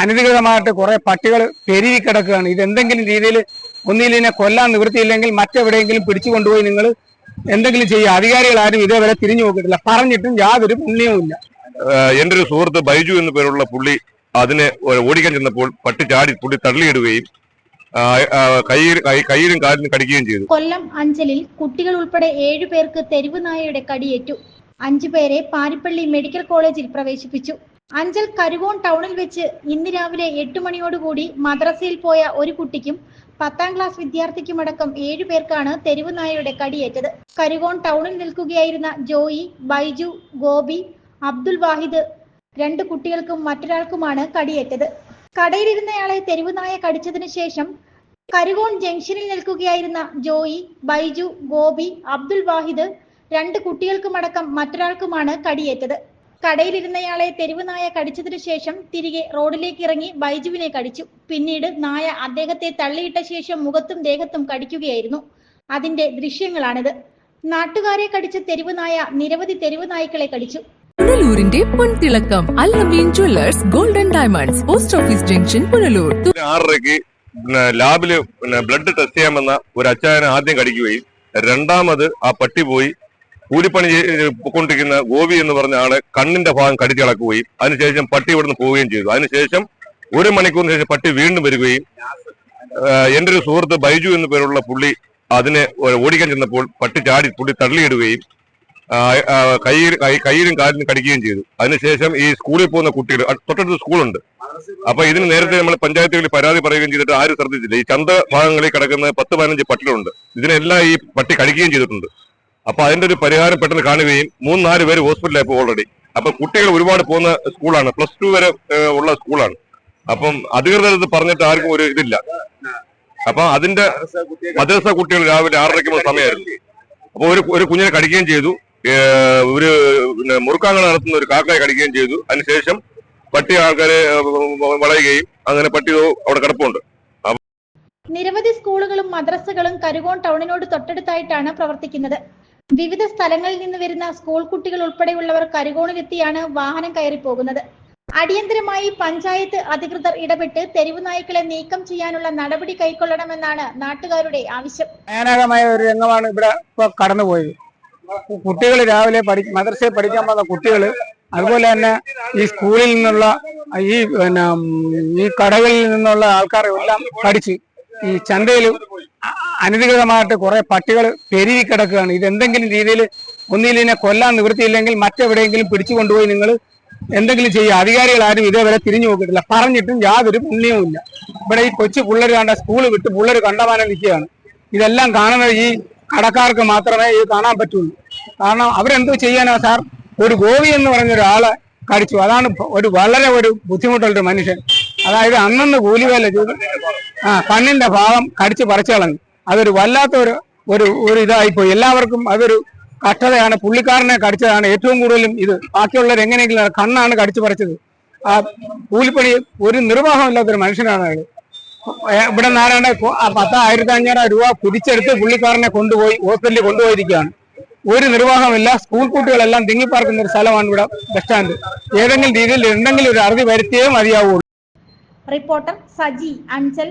അനധികൃതമായിട്ട് കുറെ പട്ടികൾ പെരുകി കിടക്കുകയാണ്. ഇത് എന്തെങ്കിലും രീതിയിൽ ഒന്നിൽ ഇതിനെ കൊല്ലാൻ നിവൃത്തിയില്ലെങ്കിൽ മറ്റെവിടെയെങ്കിലും പിടിച്ചു കൊണ്ടുപോയി നിങ്ങൾ എന്തെങ്കിലും ചെയ്യുക. അധികാരികൾ ആരും ഇതേവരെ തിരിഞ്ഞു നോക്കിയിട്ടില്ല. പറഞ്ഞിട്ടും യാതൊരു പുണ്യവുമില്ല എന്റെ എന്റെ ഒരു സുഹൃത്ത് ബൈജു എന്ന പേരുള്ള പുള്ളി അതിനെ ഓടിക്കാൻ ചെന്നപ്പോൾ പട്ടി ചാടി പുള്ളി തള്ളിയിടുകയും കയ്യിലും കാലിലും കടിക്കുകയും ചെയ്തു. കൊല്ലം അഞ്ചലിൽ കുട്ടികൾ ഉൾപ്പെടെ ഏഴു പേർക്ക് തെരുവ് നായയുടെ കടിയേറ്റു. അഞ്ചു പേരെ പാരിപ്പള്ളി മെഡിക്കൽ കോളേജിൽ പ്രവേശിപ്പിച്ചു. അഞ്ചൽ കരുവോൺ ടൗണിൽ വെച്ച് ഇന്ന് രാവിലെ എട്ട് മണിയോടുകൂടി മദ്രസയിൽ പോയ ഒരു കുട്ടിക്കും പത്താം ക്ലാസ് വിദ്യാർത്ഥിക്കുമടക്കം ഏഴു പേർക്കാണ് തെരുവ് നായയുടെ കടിയേറ്റത്. കരുവോൺ ടൗണിൽ നിൽക്കുകയായിരുന്ന ജോയി ബൈജു ഗോപി അബ്ദുൽ വാഹിദ് രണ്ട് കുട്ടികൾക്കും മറ്റൊരാൾക്കുമാണ് കടിയേറ്റത്. കടയിലിരുന്നയാളെ തെരുവ് നായ കടിച്ചതിനു ശേഷം കരുവോൺ ജംഗ്ഷനിൽ നിൽക്കുകയായിരുന്ന ജോയി ബൈജു ഗോപി അബ്ദുൽ വാഹിദ് രണ്ട് കുട്ടികൾക്കുമടക്കം മറ്റൊരാൾക്കുമാണ് കടിയേറ്റത്. കടയിലിരുന്നയാളെ തെരുവ് നായ കടിച്ചതിനു ശേഷം തിരികെ റോഡിലേക്ക് ഇറങ്ങി ബൈജുവിനെ കടിച്ചു. പിന്നീട് നായ അദ്ദേഹത്തെ തള്ളിയിട്ട ശേഷം മുഖത്തും ദേഹത്തും കടിക്കുകയായിരുന്നു. അതിന്റെ ദൃശ്യങ്ങളാണിത്. നാട്ടുകാരെ കടിച്ച തെരുവ് നായ നിരവധി തെരുവ് നായ്ക്കളെ കടിച്ചു. പുനലൂരിന്റെ പൊൻതിളക്കം Allameen jewellers golden diamonds post office junction Punalur. ആറരയ്ക്ക് ലാബിൽ ബ്ലഡ് ടെസ്റ്റ് ചെയ്യാമെന്ന ഒരു അച്ചായനെ ആദ്യം കടിക്കുകയും രണ്ടാമത് ആ പട്ടി പോയി കൂലിപ്പണി കൊണ്ടിരിക്കുന്ന ഗോപി എന്ന് പറഞ്ഞ ആളെ കണ്ണിന്റെ ഭാഗം കടിച്ചു കളക്കുകയും അതിനുശേഷം പട്ടി ഇവിടുന്ന് പോവുകയും ചെയ്തു. അതിനുശേഷം ഒരു മണിക്കൂറിന് ശേഷം പട്ടി വീണ്ടും വരികയും എന്റെ ഒരു സുഹൃത്ത് ബൈജു എന്ന് പേരുള്ള പുള്ളി അതിനെ ഓടിക്കാൻ ചെന്നപ്പോൾ പട്ടി ചാടി പുള്ളി തള്ളിയിടുകയും കയ്യിൽ കയ്യിലും കാലിലും കടിക്കുകയും ചെയ്തു. അതിനുശേഷം ഈ സ്കൂളിൽ പോകുന്ന കുട്ടികൾ തൊട്ടടുത്ത് സ്കൂളുണ്ട്. അപ്പൊ ഇതിന് നേരത്തെ നമ്മൾ പഞ്ചായത്തുകളിൽ പരാതി പറയുകയും ചെയ്തിട്ട് ആരും ശ്രദ്ധിച്ചില്ല. ഈ ചന്ത ഭാഗങ്ങളിൽ കിടക്കുന്ന പത്ത് പതിനഞ്ച് പട്ടികളുണ്ട്. ഇതിനെല്ലാം ഈ പട്ടി കടിക്കുകയും ചെയ്തിട്ടുണ്ട്. അപ്പൊ അതിന്റെ ഒരു പരിഹാരം പെട്ടെന്ന് കാണുകയും മൂന്ന് നാല് പേര് ഹോസ്പിറ്റലിൽ ഇപ്പോൾ ഓൾറെഡി അപ്പൊ കുട്ടികൾ ഒരുപാട് പോകുന്ന സ്കൂളാണ്. പ്ലസ് ടു വരെ ഉള്ള സ്കൂളാണ്. അപ്പം അധികൃതർ ഇത് പറഞ്ഞിട്ട് ആർക്കും ഒരു ഇതില്ല. അപ്പൊ അതിന്റെ മദ്രസ കുട്ടികൾ രാവിലെ ആറരയ്ക്ക് മുതൽ സമയമായിരുന്നു. അപ്പൊ ഒരു ഒരു കുഞ്ഞിനെ കടിക്കുകയും ചെയ്തു. ഒരു പിന്നെ മുറുക്കാങ്ങൾ നടത്തുന്ന ഒരു കാക്കയെ കടിക്കുകയും ചെയ്തു. അതിനുശേഷം പട്ടി ആൾക്കാരെ വളയുകയും അങ്ങനെ പട്ടി അവിടെ കിടപ്പുണ്ട്. നിരവധി സ്കൂളുകളും മദ്രസകളും കരുകോൺ ടൗണിനോട് തൊട്ടടുത്തായിട്ടാണ് പ്രവർത്തിക്കുന്നത്. വിവിധ സ്ഥലങ്ങളിൽ നിന്ന് വരുന്ന സ്കൂൾ കുട്ടികൾ ഉൾപ്പെടെയുള്ളവർ കരുകോണിലെത്തിയാണ് വാഹനം കയറി പോകുന്നത് അടിയന്തരമായി പഞ്ചായത്ത് അധികൃതർ ഇടപെട്ട് തെരുവ് നായ്ക്കളെ നീക്കം ചെയ്യാനുള്ള നടപടി കൈക്കൊള്ളണമെന്നാണ് നാട്ടുകാരുടെ ആവശ്യം. ഒരു രംഗമാണ് ഇവിടെ കടന്നുപോയത്. കുട്ടികൾ രാവിലെ പഠി മദ്രസയിൽ പഠിക്കാൻ പോകുന്ന കുട്ടികൾ അതുപോലെ തന്നെ ഈ സ്കൂളിൽ നിന്നുള്ള ഈ പിന്നെ ഈ കടകളിൽ നിന്നുള്ള ആൾക്കാരെ എല്ലാം കടിച്ച് ഈ ചന്തയിൽ അനധികൃതമായിട്ട് കുറെ പട്ടികൾ പെരുകി കിടക്കുകയാണ്. ഇത് എന്തെങ്കിലും രീതിയിൽ ഒന്നിൽ ഇതിനെ കൊല്ലാൻ നിവൃത്തിയില്ലെങ്കിൽ മറ്റെവിടെയെങ്കിലും പിടിച്ചു കൊണ്ടുപോയി നിങ്ങൾ എന്തെങ്കിലും ചെയ്യുക. അധികാരികൾ ആരും ഇതേവരെ തിരിഞ്ഞു നോക്കിയിട്ടില്ല. പറഞ്ഞിട്ടും യാതൊരു പുണ്യവുമില്ല ഇവിടെ ഈ കൊച്ചു പിള്ളേർ കണ്ട സ്കൂൾ വിട്ട് പിള്ളേർ കണ്ടമാനം നിൽക്കുകയാണ്. ഇതെല്ലാം കാണുന്നത് ഈ കടക്കാർക്ക് മാത്രമേ ഇത് കാണാൻ പറ്റുള്ളൂ. കാരണം അവരെന്തോ ചെയ്യാനാ സാർ? ഒരു ഗോവി എന്ന് പറഞ്ഞ ഒരാളെ കടിച്ചു. അതാണ് ഒരു വളരെ ഒരു ബുദ്ധിമുട്ടുള്ള ഒരു മനുഷ്യൻ. അതായത് അന്നന്ന് കൂലിവേല ചെയ്തു ആ കണ്ണിന്റെ ഭാവം കടിച്ചു പറിച്ചു കളഞ്ഞു. അതൊരു വല്ലാത്ത ഒരു ഒരു ഇതായിപ്പോയി. എല്ലാവർക്കും അതൊരു കഷ്ടതയാണ്. പുള്ളിക്കാരനെ കടിച്ചതാണ്. ഏറ്റവും കൂടുതലും ഇത് ബാക്കിയുള്ളവർ എങ്ങനെയെങ്കിലും കണ്ണാണ് കടിച്ചു പറിച്ചത്. ആ കൂലിപ്പണി ഒരു നിർവാഹമില്ലാത്തൊരു മനുഷ്യനാണ് അയാൾ ഇവിടെ നാരായണ പത്ത് ആയിരത്തി അഞ്ഞൂറ് രൂപ പിടിച്ചെടുത്ത് പുള്ളിക്കാരനെ കൊണ്ടുപോയി ഹോസ്പിറ്റലിൽ കൊണ്ടുപോയിരിക്കുകയാണ്. ഒരു നിർവാഹമില്ല. സ്കൂൾ കുട്ടികളെല്ലാം തിങ്ങിപ്പാർക്കുന്ന ഒരു സ്ഥലമാണ് ഇവിടെ ബസ് സ്റ്റാൻഡ്. ഏതെങ്കിലും രീതിയിൽ എന്തെങ്കിലും ഒരു അറുതി വരുത്തിയേ മതിയാവുള്ളൂ. റിപ്പോർട്ടർ സജി അഞ്ചൽ.